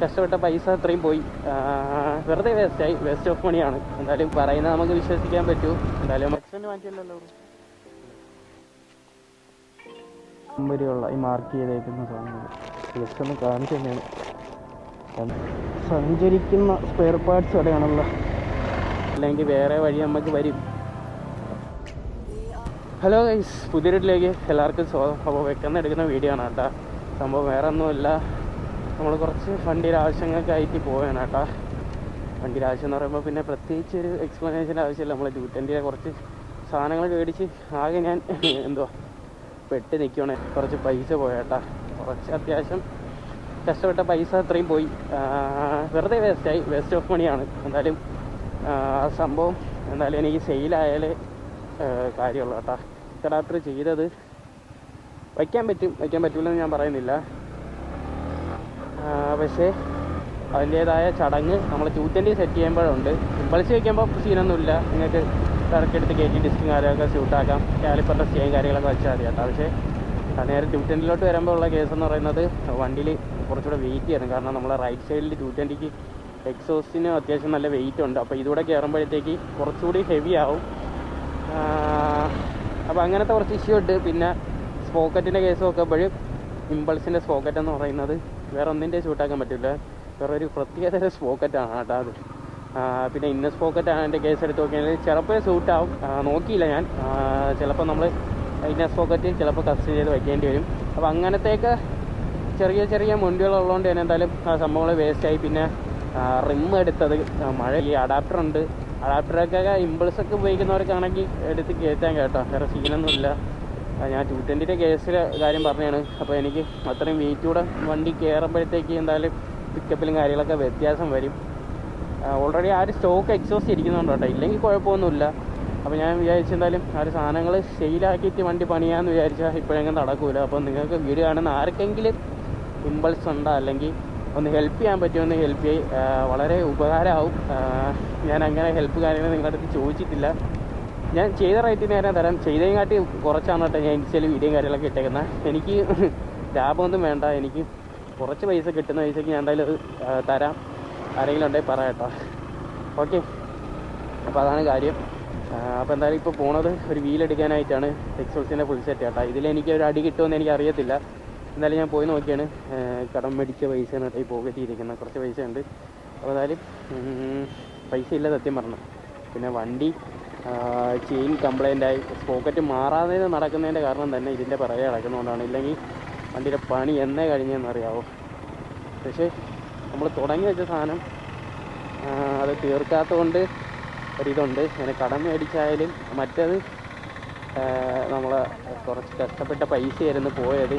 കഷ്ടപ്പെട്ട പൈസ അത്രയും പോയി. വെറുതെ വേസ്റ്റ് ആയി. വേസ്റ്റ് ഓഫ് മണിയാണ് എന്തായാലും പറയുന്നത് നമുക്ക് വിശ്വസിക്കാൻ പറ്റൂ. എന്തായാലും എക്സെന്റ് മാറ്റിയല്ലോ ഈ മാർക്ക് ചെയ്തേക്കുന്ന സാധനങ്ങൾ ജസ്റ്റ് ഒന്ന് കാണിച്ചു തന്നെയാണ്. സഞ്ചരിക്കുന്ന സ്പെയർ പാർട്സ് അവിടെയാണല്ലോ. അല്ലെങ്കിൽ വേറെ വഴി നമുക്ക് വരും. ഹലോ ഗൈസ് പുതിയ വീട്ടിലേക്ക് എല്ലാവർക്കും സ്വാഗതം അപ്പോൾ വെക്കുന്ന എടുക്കുന്ന വീഡിയോ ആണ് കേട്ടോ. സംഭവം വേറെ ഒന്നുമില്ല നമ്മൾ കുറച്ച് വണ്ടിയുടെ ആവശ്യങ്ങൾക്കായിട്ട് പോവുകയാണ് കേട്ടോ. വണ്ടിയുടെ ആവശ്യം എന്ന് പറയുമ്പോൾ പിന്നെ പ്രത്യേകിച്ച് ഒരു എക്സ്പ്ലനേഷന്റെ ആവശ്യമില്ല. നമ്മൾ ടൂറ്റന്റെ കുറച്ച് സാധനങ്ങൾ മേടിച്ച് ആകെ ഞാൻ എന്തുവാ പെട്ട് നിൽക്കുകയാണ് കുറച്ച് പൈസ പോയേട്ടാ കുറച്ച് അത്യാവശ്യം കഷ്ടപ്പെട്ട പൈസ അത്രയും പോയി. വെറുതെ വേസ്റ്റായി വേസ്റ്റ് ഓഫ് മണിയാണ് എന്തായാലും ആ സംഭവം എന്തായാലും എനിക്ക് സെയിലായാലേ കാര്യമുള്ളൂ കേട്ടോ. അഡാപ്റ്റർ ചെയ്തത്. വയ്ക്കാൻ പറ്റും. വയ്ക്കാൻ പറ്റില്ലെന്ന് ഞാൻ പറയുന്നില്ല. പക്ഷേ അതിന്റേതായ ചടങ്ങ് നമ്മൾ ടൂറ്റന്റി സെറ്റ് ചെയ്യുമ്പോഴുണ്ട്. ഇമ്പൾസ് വയ്ക്കുമ്പോൾ സീനൊന്നുമില്ല നിങ്ങൾക്ക് കറക്റ്റ് എടുത്ത് കയറ്റി ഡിസ്കും കാര്യമൊക്കെ സ്യൂട്ടാക്കാം കാലിപ്പറിന്റെ സ്റ്റേയും കാര്യങ്ങളൊക്കെ വെച്ചാൽ മതി കേട്ടോ. പക്ഷേ നേരെ ടു വരുമ്പോൾ ഉള്ള കേസ് എന്ന് പറയുന്നത് വണ്ടിയിൽ കുറച്ചുകൂടെ വെയിറ്റ് ചെയ്യണം കാരണം നമ്മളെ റൈറ്റ് സൈഡിൽ ടു എക്സോസിന് അത്യാവശ്യം നല്ല വെയിറ്റ് ഉണ്ട്. അപ്പോൾ ഇതുകൂടെ കയറുമ്പോഴത്തേക്ക് കുറച്ചുകൂടി ഹെവി ആവും. അപ്പോൾ അങ്ങനത്തെ കുറച്ച് ഇഷ്യൂ ഉണ്ട്. പിന്നെ സ്പോക്കറ്റിന്റെ കേസ് നോക്കുമ്പോഴും ഇമ്പൾസിന്റെ സ്പോക്കറ്റ് എന്ന് പറയുന്നത് വേറെ ഒന്നിന്റെ ഷൂട്ടാക്കാൻ പറ്റില്ല. വേറെ ഒരു പ്രത്യേകതര സ്പോക്കറ്റാണ് കേട്ടോ അത്. പിന്നെ ഇന്ന സ്പോക്കറ്റ് ആണ് എന്റെ കേസ് എടുത്ത് നോക്കിയാൽ ചിലപ്പോൾ സൂട്ടാവും നോക്കിയില്ല ഞാൻ. ചിലപ്പോൾ നമ്മൾ ഇന്ന സ്പോക്കറ്റ് ചിലപ്പോൾ കസ്റ്റ് ചെയ്ത് വയ്ക്കേണ്ടി വരും. അപ്പോൾ അങ്ങനത്തെയൊക്കെ ചെറിയ ചെറിയ മുണ്ടികളുള്ളതുകൊണ്ട് തന്നെ എന്തായാലും ആ സംഭവങ്ങൾ വേസ്റ്റായി പിന്നെ റിം എടുത്തത് മഴ ഈ അഡാപ്റ്റർ ഉണ്ട്. അഡാപ്റ്ററൊക്കെ ഇമ്പിൾസൊക്കെ ഉപയോഗിക്കുന്നവർക്കാണെങ്കിൽ എടുത്ത് കയറ്റാൻ കേട്ടോ. വേറെ സീനൊന്നുമില്ല ഞാൻ ടു ട്വന്റിന്റെ കേസിലെ കാര്യം പറഞ്ഞതാണ് അപ്പോൾ എനിക്ക് അത്രയും വെയിറ്റ് കൂടെ വണ്ടി കയറുമ്പോഴത്തേക്ക് എന്തായാലും പിക്കപ്പിലും കാര്യങ്ങളൊക്കെ വ്യത്യാസം വരും. ഓൾറെഡി ആ ഒരു സ്റ്റോക്ക് എക്സോസ്റ്റ് ഇരിക്കുന്നുണ്ട് കേട്ടോ. ഇല്ലെങ്കിൽ കുഴപ്പമൊന്നുമില്ല. അപ്പോൾ ഞാൻ വിചാരിച്ചു എന്തായാലും ആ ഒരു സാധനങ്ങൾ സെയിലാക്കിയിട്ട് വണ്ടി പണിയാമെന്ന് വിചാരിച്ചാൽ ഇപ്പോഴെങ്കിലും നടക്കില്ല അപ്പോൾ നിങ്ങൾക്ക് വീഡിയോ കാണുന്ന ആർക്കെങ്കിലും ഇമ്പൾസ് ഉണ്ടോ? അല്ലെങ്കിൽ ഒന്ന് ഹെൽപ്പ് ചെയ്യാൻ പറ്റുമെന്ന് ഹെൽപ്പ് ചെയ്യും വളരെ ഉപകാരമാവും. ഞാൻ അങ്ങനെ ഹെൽപ്പ് കാര്യങ്ങൾ നിങ്ങളുടെ അടുത്ത് ചോദിച്ചിട്ടില്ല. ഞാൻ ചെയ്ത റേറ്റിന് നേരം തരാം. ചെയ്തേം കാട്ടി കുറച്ചാണ് കേട്ടോ ഞാൻ ഇൻസ്റ്റയിൽ വീഡിയോ കാര്യങ്ങളൊക്കെ ഇട്ടേക്കുന്നത് എനിക്ക് ലാഭമൊന്നും വേണ്ട. എനിക്ക് കുറച്ച് പൈസ കിട്ടുന്ന പൈസയ്ക്ക് ഞാൻ എന്തായാലും അത് തരാം. ആരെങ്കിലും ഉണ്ടെങ്കിൽ പറ കേട്ടോ. ഓക്കെ അപ്പോൾ അതാണ് കാര്യം. അപ്പോൾ എന്തായാലും ഇപ്പോൾ പോണത് ഒരു വീലെടുക്കാനായിട്ടാണ് എക്സോസിന്റെ ഫുൾ സെറ്റ് കേട്ടോ. ഇതിലെനിക്ക് ഒരു അടി കിട്ടുമെന്ന് എനിക്ക് അറിയത്തില്ല. എന്തായാലും ഞാൻ പോയി നോക്കിയാണ്. കടം മേടിച്ച പൈസയാണ് ഈ പോക്കറ്റ് ഇരിക്കുന്നത് കുറച്ച് പൈസ ഉണ്ട്. അപ്പോൾ എന്തായാലും പൈസ ഇല്ല സത്യം പറഞ്ഞു. പിന്നെ വണ്ടി ചെയിൻ കംപ്ലൈന്റ് ആയി പോക്കറ്റ് മാറാതെ നടക്കുന്നതിന്റെ കാരണം തന്നെ ഇതിന്റെ പിറകെ കിടക്കുന്നതുകൊണ്ടാണ് ഇല്ലെങ്കിൽ വണ്ടിയുടെ പണി എന്നേ കഴിഞ്ഞെന്നറിയാവോ പക്ഷേ നമ്മൾ തുടങ്ങി വെച്ച സാധനം അത് തീർക്കാത്തതുകൊണ്ട് ഒരിതുണ്ട്. അങ്ങനെ കടം മേടിച്ചായാലും മറ്റത് നമ്മൾ കുറച്ച് കഷ്ടപ്പെട്ട പൈസയായിരുന്നു പോയത്.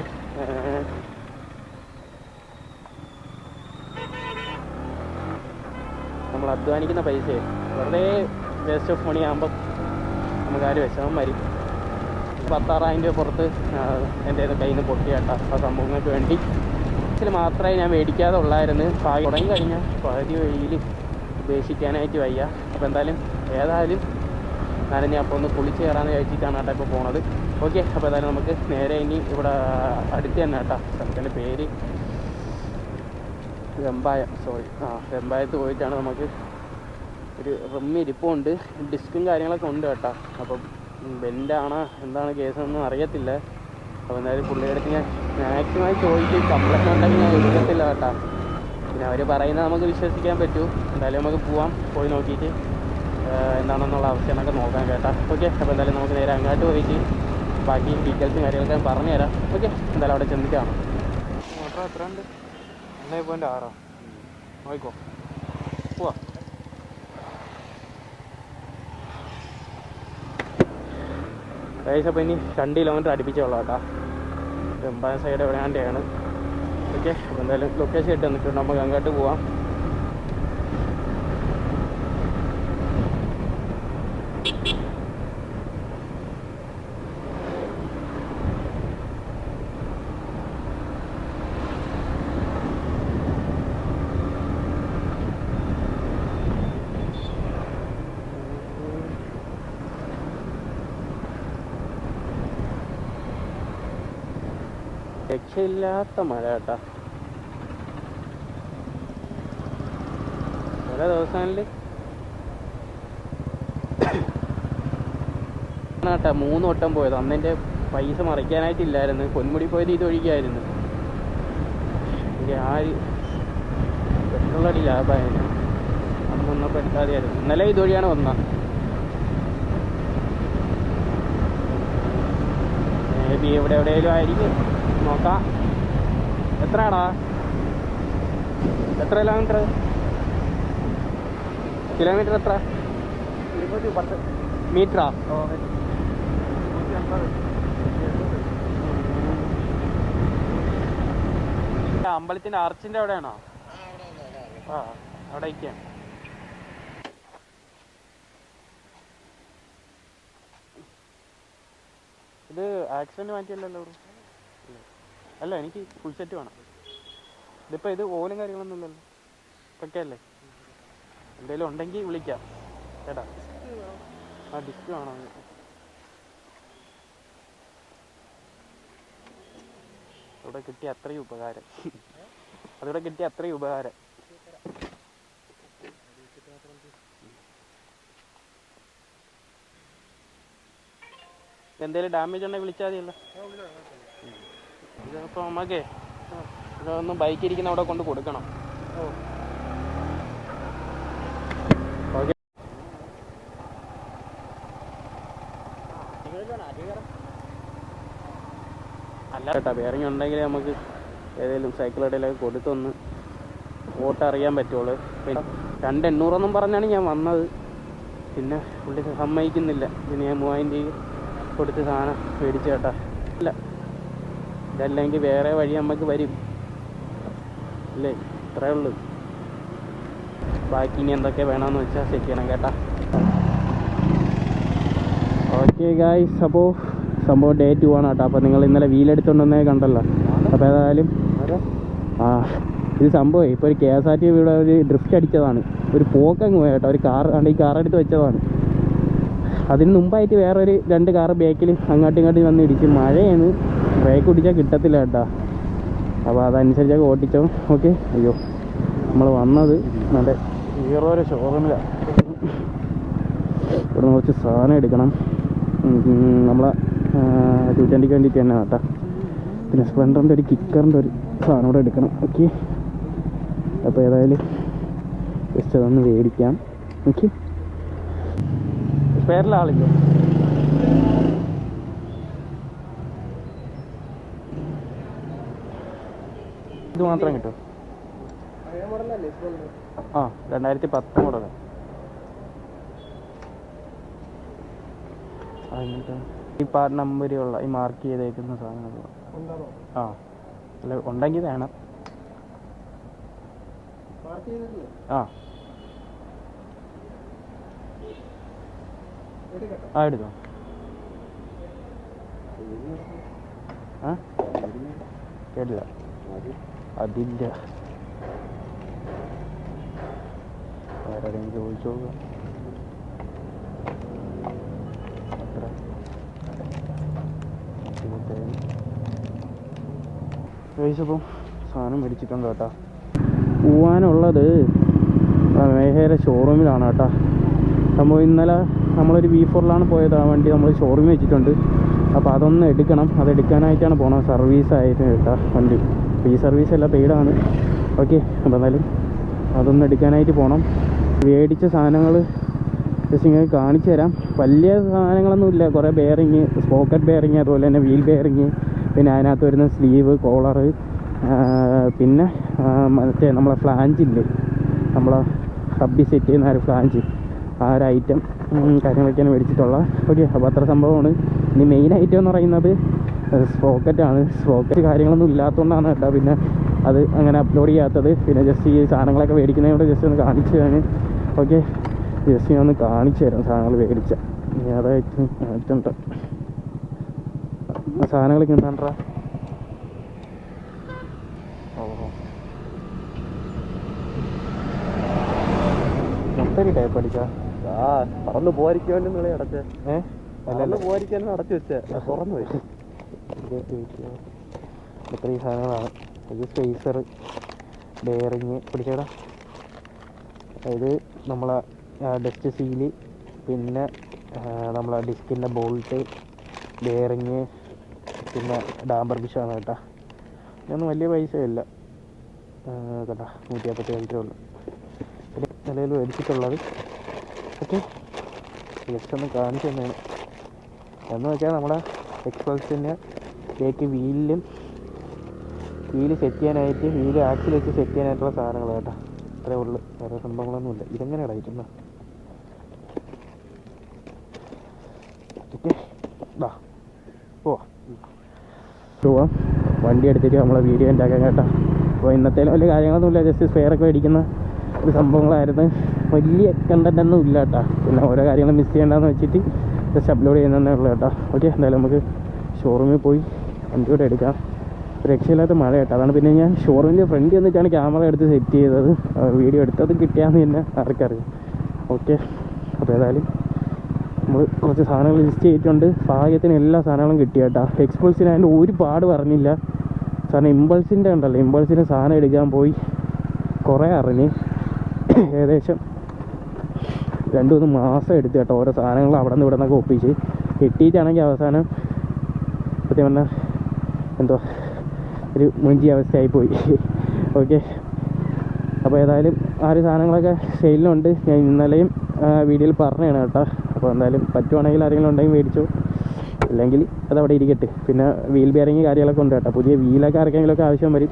നമ്മൾ അധ്വാനിക്കുന്ന പൈസയെ വെറുതെ വേസ്റ്റ് ഓഫ് മണി ആകുമ്പോൾ നമുക്ക് ആര് ഒരു വിഷമം വരും? പത്താറായിരം രൂപ പുറത്ത് എന്റെ കയ്യിൽ നിന്ന് പൊട്ടിയാട്ട ആ സംഭവങ്ങൾക്ക് വേണ്ടി. ഇതിൽ മാത്രമേ ഞാൻ മേടിക്കാതെ ഉള്ളായിരുന്നു പാകി തുടങ്ങി കഴിഞ്ഞാൽ പകുതി വഴിയിൽ ഉപേക്ഷിക്കാനായിട്ട് വയ്യ. അപ്പോൾ എന്തായാലും ഏതായാലും ഞാനിനി അപ്പോൾ ഒന്ന് കുളിച്ച് കയറാമെന്ന് വിചാരിച്ചിട്ടാണ് കേട്ടോ ഇപ്പോൾ പോണത്. ഓക്കെ അപ്പോൾ എന്തായാലും നമുക്ക് നേരെ ഇനി ഇവിടെ അടുത്ത് തന്നെ കേട്ടോ. സ്ഥലത്തിന്റെ പേര് വെമ്പായം. സോറി. ആ വെമ്പായത്ത് പോയിട്ടാണ് നമുക്ക് ഒരു റിമ്മ് ഇരിപ്പുണ്ട്. ഡിസ്കും കാര്യങ്ങളൊക്കെ ഉണ്ട് കേട്ടോ. അപ്പം ബെൻഡാണ്? എന്താണ് കേസൊന്നും അറിയത്തില്ല. അപ്പോൾ എന്തായാലും പുള്ളിയുടെ അടുത്ത് ഞാൻ മാക്സിമം ചോദിച്ച് കംപ്ലൈന്റ് ഉണ്ടെങ്കിൽ ഞാൻ എടുക്കത്തില്ല കേട്ടോ. പിന്നെ അവർ പറയുന്നത് നമുക്ക് വിശ്വസിക്കാൻ പറ്റൂ. എന്തായാലും നമുക്ക് പോവാം. പോയി നോക്കിയിട്ട് എന്താണെന്നുള്ള എന്നൊക്കെ നോക്കാം കേട്ടോ. ഓക്കെ അപ്പോൾ എന്തായാലും നമുക്ക് നേരെ അങ്ങോട്ട് പോയിട്ട് ബാക്കി ഡീറ്റെയിൽസും കാര്യങ്ങളൊക്കെ ഞാൻ പറഞ്ഞുതരാം. ഓക്കെ എന്തായാലും അവിടെ ചെന്നിട്ടാണ് മോട്ടർ എത്ര ഉണ്ട് ഒന്നേ പോയിന്റ് ആറോ? നോക്കിക്കോ. പോവാ. ഏകദേശം അപ്പോൾ ഇനി രണ്ട് കിലോമീറ്റർ അടുപ്പിച്ചുള്ള കേട്ടോ. വെമ്പായ സൈഡ് എവിടെയാണ്ടാണ് ഓക്കെ അപ്പോൾ എന്തായാലും ലൊക്കേഷൻ ഇട്ട് തന്നിട്ടുണ്ട് നമുക്ക് അങ്ങോട്ട് പോവാം. രക്ഷയില്ലാത്ത മഴ കേട്ടാ. ഓരോ ദിവസങ്ങളിൽ കേട്ടാ മൂന്ന് വട്ടം പോയത്. അന്ന് എന്റെ പൈസ മറിക്കാനായിട്ടില്ലായിരുന്നു. പൊന്മുടി പോയത് ഇതൊഴിക്കായിരുന്നു ആ പെട്രോളടി ലാഭമായിരുന്നു. അന്ന് വന്നപ്പോൾ എടുക്കാതെയായിരുന്നു ഇന്നലെ ഇതുവഴിയാണ് വന്ന ബി എവിടെ എവിടെയെങ്കിലും ആയിരിക്കും. നോക്കാം. എത്രയാടാ? എത്ര കിലോമീറ്റർ കിലോമീറ്റർ എത്ര? ഇരുപത്തി പത്ത്. മീറ്ററാ അമ്പലത്തിന്റെ അർച്ചിന്റെ അവിടെയാണോ? ആ അവിടെ ഇരിക്കാം ഇത് ആക്സിഡന്റ് മാറ്റിയല്ലോ അല്ല എനിക്ക് ഫുൾ സെറ്റ് വേണം. ഇതിപ്പോ ഇത് ഓലും കാര്യങ്ങളൊന്നും ഇല്ലല്ലോ. ഇതൊക്കെ അല്ലേ? ഉണ്ടെങ്കിൽ വിളിക്കാം. ചേട്ടാ ആ ഡിസ്ക് വേണം അവിടെ കിട്ടിയ അത്രയും ഉപകാരം. അതിവിടെ കിട്ടിയ അത്രയും ഉപകാരം. എന്തേലും ഡാമേജ് ഉണ്ടെങ്കിൽ വിളിച്ചാൽ മതിയല്ലോ. ഇതിപ്പോൾ നമുക്കേ ഇതൊന്ന് ബൈക്ക് ഇരിക്കുന്ന അവിടെ കൊണ്ട് കൊടുക്കണം. ഓക്കെ. അല്ല കേട്ടോ ബെയറിംഗ് ഉണ്ടെങ്കിൽ നമുക്ക് ഏതെങ്കിലും സൈക്കിൾ ഇടയിലൊക്കെ കൊടുത്തൊന്ന് ഓട്ടറിയാൻ പറ്റുള്ളൂ. പിന്നെ രണ്ട് പറഞ്ഞാണ് ഞാൻ വന്നത്. പിന്നെ പുള്ളി സമ്മതിക്കുന്നില്ല. പിന്നെ ഞാൻ മൂവായിരം രൂപ കൊടുത്ത് സാധനം മേടിച്ചു കേട്ടാ. ഇല്ല. ഇതല്ലെങ്കിൽ വേറെ വഴി നമുക്ക് വരും. അല്ലേ? ഇത്രേ ഉള്ളൂ. ബാക്കി ഇനി എന്തൊക്കെ വേണമെന്ന് വെച്ചാൽ സെറ്റ് ചെയ്യണം കേട്ടാ. ഓക്കെ ഗായ്സ് അപ്പോൾ സംഭവം ഡേ ടു ആണ് കേട്ടോ. അപ്പോൾ നിങ്ങൾ ഇന്നലെ വീലെടുത്തോണ്ടെന്നേ കണ്ടല്ലോ. അപ്പോൾ ഏതായാലും ആ ഇത് സംഭവം ഇപ്പോൾ ഒരു കെ എസ് ആർ ടി ഇവിടെ ഒരു ഡ്രിഫ്റ്റ് അടിച്ചതാണ്. ഒരു പോക്കങ്ങ് പോയ കേട്ടോ. ഒരു കാർ ഈ കാർ എടുത്ത് വെച്ചതാണ്. അതിന് മുമ്പായിട്ട് വേറൊരു രണ്ട് കാർ ബാക്കിൽ അങ്ങോട്ടും ഇങ്ങോട്ടും വന്ന് ഇടിച്ച്. മഴയാണ്. ബ്രേക്ക് പിടിച്ചാൽ കിട്ടത്തില്ല കേട്ടോ. അപ്പോൾ അതനുസരിച്ചൊക്കെ ഓട്ടിച്ചോ ഓക്കെ അയ്യോ നമ്മൾ വന്നത് നല്ല ഹീറോയുടെ ഷോറൂമിലാണ് ഇവിടെ കുറച്ച് സാധനം എടുക്കണം. നമ്മളെ ടു ട്വന്റിക്ക് വേണ്ടിയിട്ട് തന്നെ കേട്ടോ. പിന്നെ സ്പ്ലെൻഡറിന്റെ ഒരു കിക്കറിന്റെ ഒരു സാധനം കൂടെ എടുക്കണം. ഓക്കെ അപ്പോൾ ഏതായാലും ജസ്റ്റ് അതൊന്ന് മേടിക്കാം. ഓക്കെ പേരിലെ ഇത് മാത്രം കിട്ടും. ആ രണ്ടായിരത്തി പത്ത് മോഡൽ ഈ പാർട്ട് നമ്പറുള്ള ഈ മാർക്ക് ചെയ്തേക്കുന്ന സാധനങ്ങൾ ആ അല്ല ഉണ്ടെങ്കിൽ വേണം. ആ. ആ എടുത്തോ. ആ? കേട്ടില്ല. അതില്ല. ആരോടെങ്കിലും ചോദിച്ചു നോക്കാം. എത്ര കഴിച്ചപ്പം സാധനം മേടിച്ചിട്ടുണ്ട് കേട്ടോ. പോവാനുള്ളത് മേഹയുടെ ഷോറൂമിലാണ് കേട്ടോ. സംഭവം ഇന്നലെ നമ്മളൊരു വി ഫോറിലാണ് പോയത്. ആ വണ്ടി നമ്മൾ ഷോറൂമിൽ വെച്ചിട്ടുണ്ട്. അപ്പോൾ അതൊന്ന് എടുക്കണം. അതെടുക്കാനായിട്ടാണ് പോണത്. സർവീസ് ആയിട്ട് കേട്ടോ വണ്ടി. അപ്പോൾ ഈ സർവീസ് എല്ലാം പെയ്ഡാണ് ഓക്കെ അപ്പോൾ എന്നാലും അതൊന്ന് എടുക്കാനായിട്ട് പോകണം മേടിച്ച സാധനങ്ങൾ ജസ്റ്റ് ഇങ്ങനെ കാണിച്ചു തരാം. വലിയ സാധനങ്ങളൊന്നും ഇല്ല. കുറേ ബെയറിങ് സ്പോക്കറ്റ് ബെയറിങ് അതുപോലെ തന്നെ വീൽ ബെയറിങ് പിന്നെ അതിനകത്ത് വരുന്ന സ്ലീവ് കോളർ പിന്നെ മറ്റേ നമ്മളെ ഫ്ലാഞ്ചില്ലേ നമ്മളെ ഹബ്ബി സെറ്റ് ചെയ്യുന്ന ഒരു ഫ്ലാഞ്ച് ആ ഒരു ഐറ്റം കാര്യങ്ങളൊക്കെയാണ് മേടിച്ചിട്ടുള്ളത്. ഓക്കെ അപ്പോൾ അത്ര സംഭവമാണ്. ഇനി മെയിൻ ഐറ്റം എന്ന് പറയുന്നത് സ്പോക്കറ്റാണ് സ്പോക്കറ്റ് കാര്യങ്ങളൊന്നും ഇല്ലാത്തതുകൊണ്ടാണ് കേട്ടോ പിന്നെ അത് അങ്ങനെ അപ്ലോഡ് ചെയ്യാത്തത്. പിന്നെ ജസ്റ്റ് ഈ സാധനങ്ങളൊക്കെ മേടിക്കുന്നതിനോട് ജസ്റ്റ് ഒന്ന് കാണിച്ചു തരാൻ ഓക്കെ ജസ്റ്റ് ഞാൻ ഒന്ന് കാണിച്ചു തരാം സാധനങ്ങൾ മേടിച്ച. അതായിട്ട് ഐറ്റം ആ സാധനങ്ങളൊക്കെ എന്താണ്ടാ ഓഹോ മൊത്തം ടൈപ്പ് അടിച്ചാ പറന്ന് ഏഹ് പറന്ന് പോരിക്കാൻ അടച്ചു വെച്ചേ. തുറന്നു പോയി ഇത്രയും സാധനങ്ങളാണ്? ഇത് സ്പേസർ ബെയറിങ് പിടിച്ചടാ. അതായത് നമ്മളെ ഡസ്റ്റ് സീൽ പിന്നെ നമ്മളെ ഡിസ്കിന്റെ ബോൾട്ട് ബെയറിങ് പിന്നെ ഡാംബർ ബിഷാണ് കേട്ടോ. ഇതൊന്നും വലിയ പൈസ ഇല്ല കേട്ടോ നൂറ്റി അമ്പത്തി രൂപ ഉള്ളു. പിന്നെ നിലയിൽ മേടിച്ചിട്ടുള്ളത്. ഓക്കെ. ജസ്റ്റ് ഒന്ന് കാണിച്ചു തന്നെയാണ് എന്ന് വെച്ചാൽ നമ്മുടെ എക്സ്പൾസിന്റെ ബേക്ക് വീലിലും വീൽ സെറ്റ് ചെയ്യാനായിട്ട് വീൽ ആക്സിൽ വെച്ച് സെറ്റ് ചെയ്യാനായിട്ടുള്ള സാധനങ്ങൾ കേട്ടോ. അത്രേ ഉള്ളു. വേറെ സംഭവങ്ങളൊന്നുമില്ല ഇതെങ്ങനെ ഇടയിട്ടുന്ന ഓക്കെ പോവാ. വണ്ടി എടുത്തിട്ട് നമ്മളെ വീഡിയോ ഉണ്ടാക്കാൻ കേട്ടോ. അപ്പോൾ ഇന്നത്തെ വലിയ കാര്യങ്ങളൊന്നുമില്ല. ജസ്റ്റ് സ്പെയർ ഒക്കെ മേടിക്കുന്ന ഒരു സംഭവങ്ങളായിരുന്നു. വലിയ കണ്ടന്റ് ഒന്നും ഇല്ല കേട്ടോ. പിന്നെ ഓരോ കാര്യങ്ങളും മിസ് ചെയ്യേണ്ടതെന്ന് വെച്ചിട്ട് ജസ്റ്റ് അപ്ലോഡ് ചെയ്യുന്നതേ ഉള്ളൂ കേട്ടോ. ഓക്കെ എന്തായാലും നമുക്ക് ഷോറൂമിൽ പോയി. വണ്ടി കൂടെ എടുക്കാം. രക്ഷയില്ലാത്ത മഴ കേട്ടോ അതാണ് പിന്നെ ഞാൻ ഷോറൂമിന്റെ ഫ്രണ്ട് വന്നിട്ടാണ് ക്യാമറ എടുത്ത് സെറ്റ് ചെയ്തത്. വീഡിയോ എടുത്തത് കിട്ടിയാന്ന് തന്നെ ആർക്കറിയാം. ഓക്കെ അപ്പോൾ ഏതായാലും നമ്മൾ കുറച്ച് സാധനങ്ങൾ ലിസ്റ്റ് ചെയ്തിട്ടുണ്ട്. ഭാഗ്യത്തിന് എല്ലാ സാധനങ്ങളും കിട്ടി കേട്ടോ. എക്സ്പൾസിന് അതിന്റെ ഒരു പാട് പറഞ്ഞില്ല. സാധനം ഇമ്പൾസിന്റെ ഉണ്ടല്ലോ. ഇമ്പൾസിന് സാധനം എടുക്കാൻ പോയി. കുറേ അറിഞ്ഞ്. ഏകദേശം രണ്ട് മൂന്ന് മാസം എടുത്ത് കേട്ടോ ഓരോ സാധനങ്ങൾ അവിടെ നിന്ന് ഇവിടെ നിന്നൊക്കെ ഒപ്പിച്ച്. കിട്ടിയിട്ടാണെങ്കിൽ അവസാനം സത്യം പറഞ്ഞാൽ എന്തോ ഒരു മുഞ്ചി അവസ്ഥയായി പോയി. ഓക്കെ അപ്പോൾ ഏതായാലും ആ ഒരു സാധനങ്ങളൊക്കെ സെയിലിനുണ്ട് ഞാൻ ഇന്നലെയും വീഡിയോയിൽ പറഞ്ഞതാണ് കേട്ടോ. അപ്പോൾ എന്തായാലും പറ്റുവാണെങ്കിൽ ആരെങ്കിലും ഉണ്ടെങ്കിൽ മേടിച്ചു. അല്ലെങ്കിൽ അവിടെ ഇരിക്കട്ടെ. പിന്നെ വീൽ ബെയറിങ് കാര്യങ്ങളൊക്കെ ഉണ്ട് കേട്ടോ. പുതിയ വീലൊക്കെ ആർക്കെങ്കിലുമൊക്കെ ആവശ്യം വരും.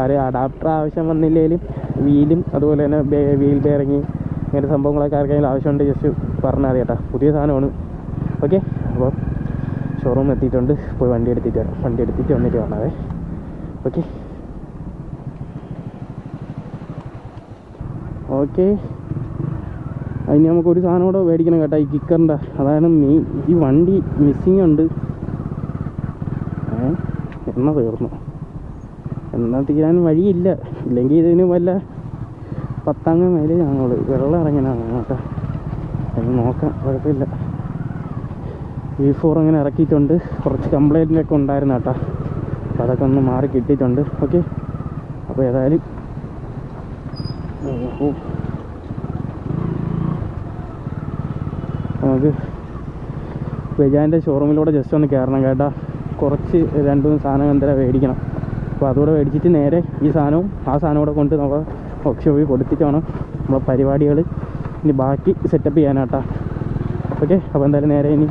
ആര് അഡാപ്റ്റർ ആവശ്യം വന്നില്ലെങ്കിലും വീലും അതുപോലെ തന്നെ വീൽ ബെയറിങ് ഇങ്ങനെ സംഭവങ്ങളൊക്കെ ആർക്കെങ്കിലും ആവശ്യമുണ്ട് ജസ്റ്റ് പറഞ്ഞാൽ മതി കേട്ടോ. പുതിയ സാധനമാണ്. ഓക്കെ അപ്പോൾ ഷോറൂം എത്തിയിട്ടുണ്ട്. പോയി വണ്ടി എടുത്തിട്ട് വരാം. വണ്ടി എടുത്തിട്ട് വന്നിട്ട് കാണാവേ ഓക്കെ ഓക്കെ അതിന് നമുക്ക് ഒരു സാധനം കൂടെ മേടിക്കണം കേട്ടോ. ഈ കിക്കറിന്റെ അതാണ് മെയിൻ ഈ വണ്ടി മിസ്സിങ് ഉണ്ട്. എണ്ണ തീർന്നു. എണ്ണ തീരാൻ വഴിയില്ല. ഇല്ലെങ്കിൽ ഇതിന് വല്ല പത്താങ്ങ മേലെ ഞങ്ങൾ വെള്ളം ഇറങ്ങാനാണ് കേട്ടോ. അത് നോക്കാം. കുഴപ്പമില്ല. വി ഫോർ അങ്ങനെ ഇറക്കിയിട്ടുണ്ട്. കുറച്ച് കംപ്ലൈന്റൊക്കെ ഉണ്ടായിരുന്നു കേട്ടോ. അപ്പോൾ അതൊക്കെ ഒന്ന് മാറി കിട്ടിയിട്ടുണ്ട്. ഓക്കെ അപ്പോൾ ഏതായാലും നമുക്ക് ബജാന്റെ ഷോറൂമിലൂടെ ജസ്റ്റ് ഒന്ന് കയറണം കേട്ടാ. കുറച്ച് രണ്ട് മൂന്ന് സാധനം എന്തായാലും മേടിക്കണം. അപ്പോൾ അതുകൂടെ മേടിച്ചിട്ട് നേരെ ഈ സാധനവും ആ സാധനം കൂടെ കൊണ്ട് നമ്മൾ വർക്ക്ഷോപ്പിൽ കൊടുത്തിട്ട് വേണം നമ്മളെ പരിപാടികൾ ഇനി ബാക്കി സെറ്റപ്പ് ചെയ്യാനാട്ടാ. ഓക്കെ അപ്പോൾ എന്തായാലും നേരെ ഇനി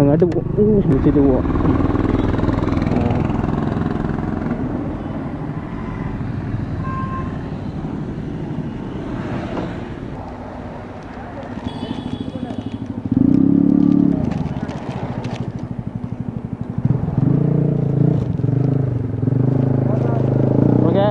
അങ്ങോട്ട് പോ വിളിച്ചിട്ട് പോവാം ഓക്കെ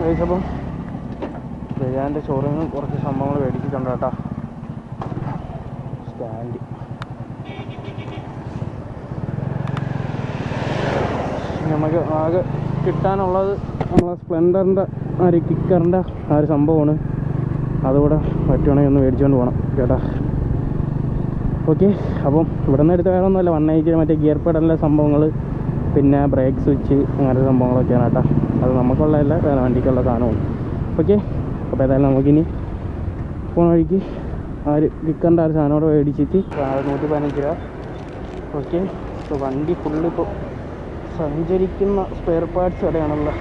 കഴിച്ചപ്പം ബജാന്റെ ഷോറൂമിൽ കുറച്ച് സംഭവങ്ങൾ മേടിച്ചിട്ടുണ്ട് കേട്ടോ സ്റ്റാൻഡ് നമുക്ക് ആകെ കിട്ടാനുള്ളത് നമ്മളെ സ്പ്ലെൻഡറിന്റെ ആ ഒരു കിക്കറിന്റെ ആ ഒരു സംഭവമാണ്. അതുകൂടെ പറ്റുവാണെങ്കിൽ ഒന്ന് മേടിച്ചുകൊണ്ട് പോകണം കേട്ടാ. ഓക്കെ അപ്പം ഇവിടെ നിന്ന് എടുത്ത വേറൊന്നുമല്ല. വൺ എയ്റ്റി മറ്റേ ഗിയർ പെഡലിന്റെ സംഭവങ്ങൾ പിന്നെ ബ്രേക്ക് സ്വിച്ച് അങ്ങനത്തെ സംഭവങ്ങളൊക്കെയാണ് കേട്ടോ. അത് നമുക്കുള്ളതല്ല വേറെ വണ്ടിക്കുള്ള സാധനവും. ഓക്കെ അപ്പോൾ ഏതായാലും നമുക്കിനി പോണ വഴിക്ക് ആ ഒരു കിക്കറിന്റെ ആ ഒരു സാധനം കൂടെ മേടിച്ചിട്ട്. നൂറ്റി പതിനഞ്ച് രൂപ. ഓക്കെ വണ്ടി ഫുള്ള് ഇപ്പോൾ സഞ്ചരിക്കുന്ന സ്പെയർ പാർട്സ് കടയാണല്ലോ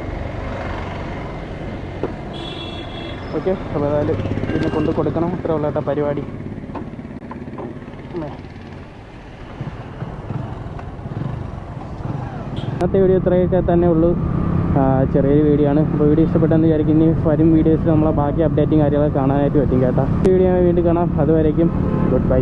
ഓക്കെ അപ്പോൾ ഏതായാലും ഇതിനെ കൊണ്ട് കൊടുക്കണം. ഇത്ര ഉള്ള പരിപാടി. ഇന്നത്തെ വീഡിയോ ഇത്രയൊക്കെ തന്നെ ഉള്ളൂ. ചെറിയൊരു വീഡിയോ ആണ്. അപ്പോൾ വീഡിയോ ഇഷ്ടപ്പെട്ടെന്ന് വിചാരിക്കും. ഇനി വരും വീഡിയോസിൽ നമ്മളെ ബാക്കി അപ്ഡേറ്റും കാര്യങ്ങളൊക്കെ കാണാനായിട്ട് പറ്റും കേട്ടോ. വീഡിയോ വീണ്ടും കാണാം. അതുവരേക്കും ഗുഡ് ബൈ